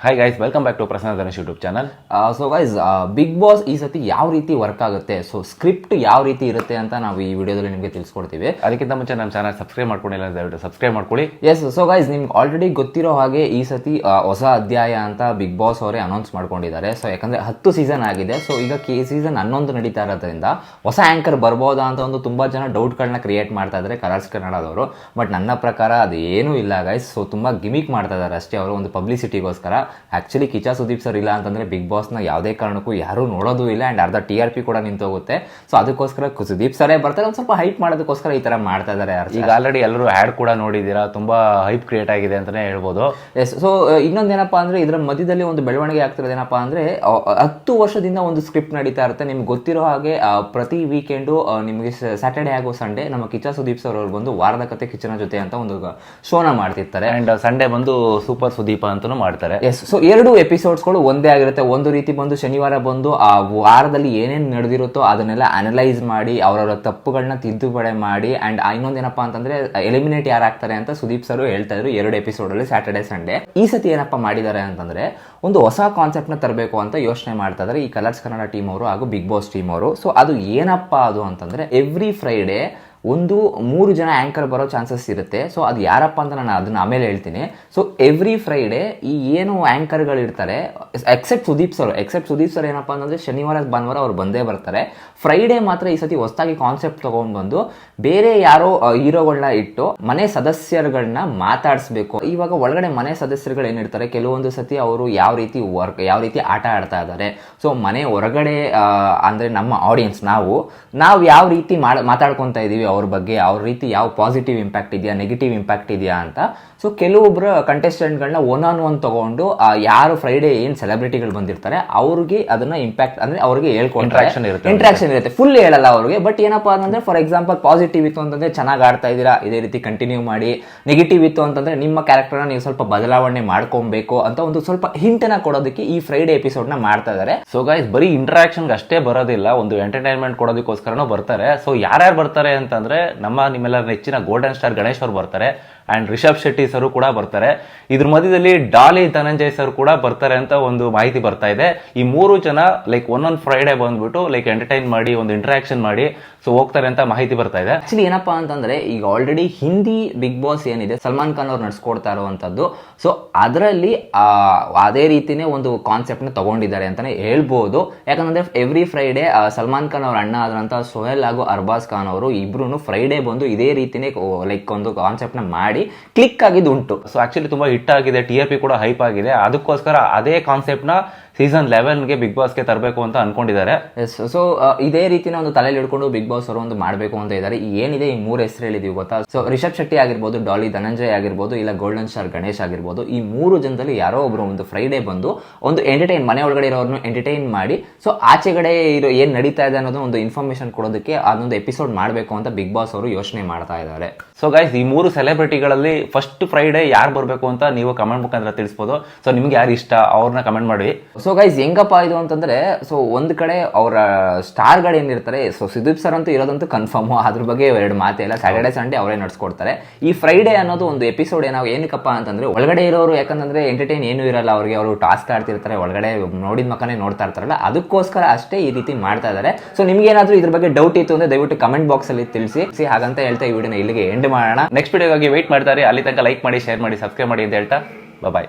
Hi guys welcome back to Prasanna Dhanush YouTube channel so guys big boss ಈ ಸತಿ ಯಾವ ರೀತಿ work ಆಗುತ್ತೆ? ಸೊ ಸ್ಕ್ರಿಪ್ಟ್ ಯಾವ ರೀತಿ ಇರುತ್ತೆ ಅಂತ ನಾವು ಈ ವಿಡಿಯೋದಲ್ಲಿ ನಿಮಗೆ ತಿಳಿಸ್ಕೊಡ್ತೀವಿ. ಅದಕ್ಕಿಂತ ಮುಂಚೆ ನಮ್ಮ ಚಾನಲ್ ಸಬ್ಸ್ಕ್ರೈಬ್ ಮಾಡ್ಕೊಂಡಿಲ್ಲ ದಯವಿಟ್ಟು ಸಬ್ಸ್ಕ್ರೈಬ್ ಮಾಡ್ಕೊಳ್ಳಿ. ಎಸ್ ಸೊ ಗೈಸ್ ನಿಮ್ಗೆ ಆಲ್ರೆಡಿ ಗೊತ್ತಿರೋ ಹಾಗೆ ಈ ಸತಿ ಹೊಸ ಅಧ್ಯಾಯ ಅಂತ ಬಿಗ್ ಬಾಸ್ ಅವರೇ ಅನೌನ್ಸ್ ಮಾಡ್ಕೊಂಡಿದ್ದಾರೆ. ಸೊ ಯಾಕಂದ್ರೆ ಹತ್ತು ಸೀಸನ್ ಆಗಿದೆ. ಸೊ ಈಗ ಕೆ ಸೀಸನ್ ಹನ್ನೊಂದು ನಡೀತಾ ಇರೋದ್ರಿಂದ ಹೊಸ ಆಂಕರ್ ಬರ್ಬೋದಾ ಅಂತ ಒಂದು ತುಂಬಾ ಜನ ಡೌಟ್ಗಳನ್ನ ಕ್ರಿಯೇಟ್ ಮಾಡ್ತಾ ಇದ್ದಾರೆ ಕಲರ್ಸ್ ಕನ್ನಡದವರು. ಬಟ್ ನನ್ನ ಪ್ರಕಾರ ಅದು ಏನೂ ಇಲ್ಲ ಗೈಸ್ ಸೊ ತುಂಬಾ ಗಿಮಿಕ್ ಮಾಡ್ತಾ ಇದ್ದಾರೆ ಅಷ್ಟೇ ಅವರು. ಒಂದು ಪಬ್ಲಿಸಿಟಿಗೋಸ್ಕರ ಆಕ್ಚುಲಿ ಕಿಚಾ ಸುದೀಪ್ ಸರ್ ಇಲ್ಲ ಅಂತಂದ್ರೆ ಬಿಗ್ ಬಾಸ್ನ ಯಾವುದೇ ಕಾರಣಕ್ಕೂ ಯಾರೂ ನೋಡೋದು ಇಲ್ಲ ಅಂಡ್ ಅರ್ಧ ಟಿ ಆರ್ ಪಿ ಕೂಡ ನಿಂತೋಗುತ್ತೆ. ಸೊ ಅದಕ್ಕೋಸ್ಕರ ಸುದೀಪ್ ಸರೇ ಬರ್ತಾರೆ. ಒಂದು ಸ್ವಲ್ಪ ಹೈಪ್ ಮಾಡೋದಕ್ಕೋಸ್ಕರ ಈ ತರ ಮಾಡ್ತಾ ಇದ್ದಾರೆ ಈಗ ಆಲ್ರೆಡಿ ಎಲ್ಲರೂ ಆ್ಯಡ್ ಕೂಡ ನೋಡಿದ್ದೀರಾ? ತುಂಬಾ ಹೈಪ್ ಕ್ರಿಯೇಟ್ ಆಗಿದೆ ಅಂತಾನೆ ಹೇಳ್ಬೋದು. ಎಸ್ ಸೊ ಇನ್ನೊಂದೇನಪ್ಪ ಅಂದ್ರೆ ಇದರ ಮಧ್ಯದಲ್ಲಿ ಒಂದು ಬೆಳವಣಿಗೆ ಆಗ್ತಿರೋದು ಏನಪ್ಪಾ ಅಂದ್ರೆ ಹತ್ತು ವರ್ಷದಿಂದ ಒಂದು ಸ್ಕ್ರಿಪ್ಟ್ ನಡೀತಾ ಇರುತ್ತೆ. ನಿಮ್ಗೆ ಗೊತ್ತಿರೋ ಹಾಗೆ ಪ್ರತಿ ವೀಕೆಂಡು ನಿಮಗೆ ಸ್ಯಾಟರ್ಡೆ ಆಗೋ ಸಂಡೇ ನಮ್ಮ ಕಿಚಾ ಸುದೀಪ್ ಸರ್ ಅವರು ಬಂದು ವಾರದ ಕತೆ ಕಿಚನ ಜೊತೆ ಅಂತ ಒಂದು ಶೋನ ಮಾಡ್ತಿರ್ತಾರೆ. ಅಂಡ್ ಸಂಡೇ ಬಂದು ಸೂಪರ್ ಸುದೀಪ ಅಂತಾನು ಮಾಡ್ತಾರೆ. ಎಸ್. ಸೊ ಎರಡು ಎಪಿಸೋಡ್ಸ್ಗಳು ಒಂದೇ ಆಗಿರುತ್ತೆ. ಒಂದು ರೀತಿ ಬಂದು ಶನಿವಾರ ಬಂದು ಆ ವಾರದಲ್ಲಿ ಏನೇನು ನಡೆದಿರುತ್ತೋ ಅದನ್ನೆಲ್ಲ ಅನಲೈಸ್ ಮಾಡಿ, ಅವರವರ ತಪ್ಪುಗಳನ್ನ ತಿದ್ದುಪಡಿ ಮಾಡಿ ಅಂಡ್ ಏನಪ್ಪಾ ಅಂತಂದ್ರೆ ಎಲಿಮಿನೇಟ್ ಯಾರಾಗ್ತಾರೆ ಅಂತ ಸುದೀಪ್ ಸರ್ ಹೇಳ್ತಾ ಇದ್ರು ಎರಡು ಎಪಿಸೋಡಲ್ಲಿ ಸ್ಯಾಟರ್ಡೆ ಸಂಡೇ ಈ ಸತಿ ಏನಪ್ಪ ಮಾಡಿದ್ದಾರೆ ಅಂತಂದ್ರೆ, ಒಂದು ಹೊಸ ಕಾನ್ಸೆಪ್ಟ್ನ ತರಬೇಕು ಅಂತ ಯೋಚನೆ ಮಾಡ್ತಾ ಇದ್ದಾರೆ ಈ ಕಲರ್ಸ್ ಕನ್ನಡ ಟೀಮ್ ಅವರು ಹಾಗೂ ಬಿಗ್ ಬಾಸ್ ಟೀಮ್ ಅವರು. ಸೊ ಅದು ಏನಪ್ಪ ಅದು ಅಂತಂದ್ರೆ ಎವ್ರಿ ಫ್ರೈಡೇ ಒಂದು ಮೂರು ಜನ ಆ್ಯಂಕರ್ ಬರೋ ಚಾನ್ಸಸ್ ಇರುತ್ತೆ. ಸೊ ಅದು ಯಾರಪ್ಪ ಅಂತ ನಾನು ಅದನ್ನ ಆಮೇಲೆ ಹೇಳ್ತೀನಿ. ಸೊ ಎವ್ರಿ ಫ್ರೈಡೇ ಈ ಏನು ಆ್ಯಂಕರ್ಗಳು ಇರ್ತಾರೆ except Sudeep sir except Sudeep sir ಏನಪ್ಪ ಅಂತಂದ್ರೆ ಶನಿವಾರ, ಭಾನುವಾರ ಅವ್ರು ಬಂದೇ ಬರ್ತಾರೆ. ಫ್ರೈಡೇ ಮಾತ್ರ ಈ ಸತಿ ಹೊಸದಾಗಿ ಕಾನ್ಸೆಪ್ಟ್ ತಗೊಂಡು ಬಂದು ಬೇರೆ ಯಾರೋ ಹೀರೋಗಳನ್ನ ಇಟ್ಟು ಮನೆ ಸದಸ್ಯರುಗಳನ್ನ ಮಾತಾಡಿಸ್ಬೇಕು. ಇವಾಗ ಒಳಗಡೆ ಮನೆ ಸದಸ್ಯರುಗಳು ಏನಿರ್ತಾರೆ, ಕೆಲವೊಂದು ಸತಿ ಅವರು ಯಾವ ರೀತಿ ವರ್ಕ್ ಯಾವ ರೀತಿ ಆಟ ಆಡ್ತಾ ಇದ್ದಾರೆ ಸೊ ಮನೆ ಹೊರಗಡೆ ಅಂದರೆ ನಮ್ಮ ಆಡಿಯನ್ಸ್ ನಾವು ನಾವು ಯಾವ ರೀತಿ ಮಾಡ, ಮಾತಾಡ್ಕೊತಾ ಇದೀವಿ ಅವ್ರ ಬಗ್ಗೆ ಅವ್ರ ರೀತಿ ಯಾವ ಪಾಸಿಟಿವ್ ಇಂಪ್ಯಾಕ್ಟ್ ಇದೆಯಾ ನೆಗೆಟಿವ್ ಇಂಪ್ಯಾಕ್ಟ್ ಇದೆಯಾ ಅಂತ. ಸೊ ಕೆಲವೊಬ್ಬರು ಕಂಟೆಸ್ಟೆಂಟ್ಗಳನ್ನ ಒನ್ ಆನ್ ಒನ್ ತಗೊಂಡು ಯಾರು ಫ್ರೈಡೇ ಏನು ಸೆಲೆಬ್ರಿಟಿಗಳು ಬಂದಿರ್ತಾರೆ ಅವ್ರಿಗೆ ಅದನ್ನ ಇಂಪ್ಯಾಕ್ಟ್ ಅಂದ್ರೆ ಅವ್ರಿಗೆ Interaction ಇರುತ್ತೆ. ಇಂಟ್ರಾಕ್ಷನ್ ಇರುತ್ತೆ. ಫುಲ್ ಹೇಳಲ್ಲ ಅವ್ರಿಗೆ ಬಟ್ ಏನಪ್ಪಾ ಅಂತಂದ್ರೆ ಫಾರ್ ಎಕ್ಸಾಂಪಲ್ ಪಾಸಿಟಿವ್ ಇತ್ತು ಅಂತಂದ್ರೆ ಚೆನ್ನಾಗಿ ಆಡ್ತಾ ಇದ್ದೀರಾ ಇದೇ ರೀತಿ ಕಂಟಿನ್ಯೂ ಮಾಡಿ. ನೆಗೆಟಿವ್ ಇತ್ತು ಅಂತಂದ್ರೆ ನಿಮ್ಮ ಕ್ಯಾರೆಕ್ಟರ್ನ ನೀವು ಸ್ವಲ್ಪ ಬದಲಾವಣೆ ಮಾಡ್ಕೊಬೇಕು ಅಂತ ಒಂದು ಸ್ವಲ್ಪ ಹಿಂಟನ ಕೊಡೋದಕ್ಕೆ ಈ ಫ್ರೈಡೇ ಎಪಿಸೋಡ್ನ ಮಾಡ್ತಾ ಇದ್ದಾರೆ ಸೊ ಗೈಸ್ ಬರೀ ಇಂಟ್ರಾಕ್ಷನ್ಗೆ ಅಷ್ಟೇ ಬರೋದಿಲ್ಲ ಒಂದು ಎಂಟರ್ಟೈನ್ಮೆಂಟ್ ಕೊಡೋದಕ್ಕೋಸ್ಕರನೂ ಬರ್ತಾರೆ. ಸೊ ಯಾರ್ಯಾರು ಬರ್ತಾರೆ ಅಂತಂದ್ರೆ ನಮ್ಮ ನಿಮ್ಮೆಲ್ಲ ನೆಚ್ಚಿನ ಗೋಲ್ಡನ್ ಸ್ಟಾರ್ ಗಣೇಶ್ ಅವರು ಬರ್ತಾರೆ ಆ್ಯಂಡ್ ರಿಷಬ್ ಶೆಟ್ಟಿ ಸರ್ ಕೂಡ ಬರ್ತಾರೆ. ಇದ್ರ ಮಧ್ಯದಲ್ಲಿ ಡಾಲಿ ಧನಂಜಯ್ ಸರ್ ಕೂಡ ಬರ್ತಾರೆ ಅಂತ ಒಂದು ಮಾಹಿತಿ ಬರ್ತಾ ಇದೆ. ಈ ಮೂರು ಜನ ಲೈಕ್ ಒಂದೊಂದು ಫ್ರೈಡೇ ಬಂದ್ಬಿಟ್ಟು ಲೈಕ್ ಎಂಟರ್ಟೈನ್ ಮಾಡಿ, ಒಂದು ಇಂಟ್ರಾಕ್ಷನ್ ಮಾಡಿ ಸೊ ಹೋಗ್ತಾರೆ ಅಂತ ಮಾಹಿತಿ ಬರ್ತಾ ಇದೆ. ಆಕ್ಚುಲಿ ಏನಪ್ಪಾ ಅಂತಂದ್ರೆ ಈಗ ಆಲ್ರೆಡಿ ಹಿಂದಿ ಬಿಗ್ ಬಾಸ್ ಏನಿದೆ ಸಲ್ಮಾನ್ ಖಾನ್ ಅವ್ರು ನಡ್ಸ್ಕೊಡ್ತಾ ಇರುವಂತದ್ದು ಸೊ ಅದರಲ್ಲಿ ಅದೇ ರೀತಿನೇ ಒಂದು ಕಾನ್ಸೆಪ್ಟ್ನ ತಗೊಂಡಿದ್ದಾರೆ ಅಂತಾನೆ ಹೇಳ್ಬೋದು. ಯಾಕಂದ್ರೆ ಎವ್ರಿ ಫ್ರೈಡೇ ಸಲ್ಮಾನ್ ಖಾನ್ ಅವ್ರ ಅಣ್ಣ ಆದಂತಹ ಸೊಹೆಲ್ ಹಾಗೂ ಅರ್ಬಾಸ್ ಖಾನ್ ಅವರು ಇಬ್ರು ಫ್ರೈಡೇ ಬಂದು ಇದೇ ರೀತಿನೇ ಲೈಕ್ ಒಂದು ಕಾನ್ಸೆಪ್ಟ್ನ ಮಾಡಿ ಕ್ಲಿಕ್ ಆಗಿದ್ದು ಉಂಟು. ಸೊ ಆಕ್ಚುಲಿ ತುಂಬಾ ಹಿಟ್ ಆಗಿದೆ ಟಿ ಆರ್ ಪಿ ಕೂಡ ಹೈಪ್ ಆಗಿದೆ. ಅದಕ್ಕೋಸ್ಕರ ಅದೇ ಕಾನ್ಸೆಪ್ಟ್ನ ಸೀಸನ್ ಲೆವೆನ್ಗೆ ಬಿಗ್ ಬಾಸ್ಗೆ ತರಬೇಕು ಅಂತ ಅನ್ಕೊಂಡಿದ್ದಾರೆ. ಎಸ್ ಸೊ ಇದೇ ರೀತಿನ ಒಂದು ತಲೆಯಲ್ಲಿ ಹಿಡ್ಕೊಂಡು ಬಿಗ್ ಬಾಸ್ ಅವರು ಒಂದು ಮಾಡಬೇಕು ಅಂತ ಇದ್ದಾರೆ. ಏನಿದೆ ಈ ಮೂರು ಹೆಸರು ಹೇಳಿದೀವಿ ಗೊತ್ತಾ? ಸೊ ರಿಷಬ್ ಶೆಟ್ಟಿ ಆಗಿರ್ಬೋದು ಡಾಲಿ ಧನಂಜಯ್ ಆಗಿರ್ಬೋದು ಇಲ್ಲ ಗೋಲ್ಡನ್ ಸ್ಟಾರ್ ಗಣೇಶ್ ಆಗಿರ್ಬೋದು ಈ ಮೂರು ಜನದಲ್ಲಿ ಯಾರೋ ಒಬ್ರು ಒಂದು ಫ್ರೈಡೇ ಬಂದು ಒಂದು ಎಂಟರ್ಟೈನ್ ಮನೆ ಒಳಗಡೆ ಇರೋರನ್ನು ಎಂಟರ್ಟೈನ್ ಮಾಡಿ ಸೊ ಆಚೆಗಡೆ ಇರೋ ಏನ್ ನಡೀತಾ ಇದೆ ಅನ್ನೋದು ಒಂದು ಇನ್ಫಾರ್ಮೇಶನ್ ಕೊಡೋದಕ್ಕೆ ಅದೊಂದು ಎಪಿಸೋಡ್ ಮಾಡಬೇಕು ಅಂತ ಬಿಗ್ ಬಾಸ್ ಅವರು ಯೋಚನೆ ಮಾಡ್ತಾ ಇದ್ದಾರೆ. ಸೊ ಗೈಸ್ ಈ ಮೂರು ಸೆಲೆಬ್ರಿಟಿಗಳಲ್ಲಿ ಫಸ್ಟ್ ಫ್ರೈಡೇ ಯಾರು ಬರಬೇಕು ಅಂತ ನೀವು ಕಮೆಂಟ್ ಮುಖಾಂತರ ತಿಳಿಸ್ಬೋದು. ಸೊ ನಿಮ್ಗೆ ಯಾರು ಇಷ್ಟ ಅವ್ರನ್ನ ಕಮೆಂಟ್ ಮಾಡಿ. ಸೊ ಗೈಸ್ ಹೆಂಗಪ್ಪ ಇದು ಅಂತಂದ್ರೆ ಸೊ ಒಂದ್ ಕಡೆ ಅವರ ಸ್ಟಾರ್ಗಳು ಏನಿರ್ತಾರೆ ಸೊ ಸುದೀಪ್ ಸರ್ ಅಂತೂ ಇರೋದಂತೂ ಕನ್ಫರ್ಮ್ ಅದ್ರ ಬಗ್ಗೆ ಎರಡು ಮಾತೇ ಇಲ್ಲ. ಸ್ಯಾಟರ್ಡೆ ಸಂಡೇ ಅವರೇ ನಡ್ಸ್ಕೊಡ್ತಾರೆ. ಈ ಫ್ರೈಡೇ ಅನ್ನೋದು ಒಂದು ಎಪಿಸೋಡ್ ಏನೋ, ಏನಕ್ಕಪ್ಪ ಅಂತಂದ್ರೆ, ಒಳಗಡೆ ಇರೋರು ಯಾಕಂತಂದ್ರೆ ಎಂಟರ್ಟೈನ್ ಏನು ಇರಲ್ಲ. ಅವ್ರಿಗೆ ಅವರು ಟಾಸ್ಕ್ ಆಡ್ತಿರ್ತಾರೆ, ಒಳಗಡೆ ನೋಡಿದ ಮಕ್ಕನೇ ನೋಡ್ತಾ ಇರ್ತಾರಲ್ಲ. ಅದಕ್ಕೋಸ್ಕರ ಅಷ್ಟೇ ಈ ರೀತಿ ಮಾಡ್ತಾ ಇದ್ದಾರೆ. ಸೊ ನಿಮ್ಗೆ ಏನಾದ್ರೂ ಇದ್ರ ಬಗ್ಗೆ ಡೌಟ್ ಇತ್ತು ಅಂದ್ರೆ ದಯವಿಟ್ಟು ಕಮೆಂಟ್ ಬಾಕ್ಸ್ ಅಲ್ಲಿ ತಿಳಿಸಿ. ಸಿ ಹಾಗಂತ ಹೇಳ್ತಾ ಈ ವಿಡಿಯೋನ ಇಲ್ಲಿಗೆ ಎಂಡ್ ಮಾಡೋಣ. ನೆಕ್ಸ್ಟ್ ವಿಡಿಯೋಗಾಗಿ ವೆಯ್ಟ್ ಮಾಡ್ತಾರೆ. ಅಲ್ಲಿ ತನಕ ಲೈಕ್ ಮಾಡಿ ಶೇರ್ ಮಾಡಿ ಸಬ್ಸ್ಕ್ರೈಬ್ ಮಾಡಿ ಅಂತ ಹೇಳ್ತಾ ಬಾಯ್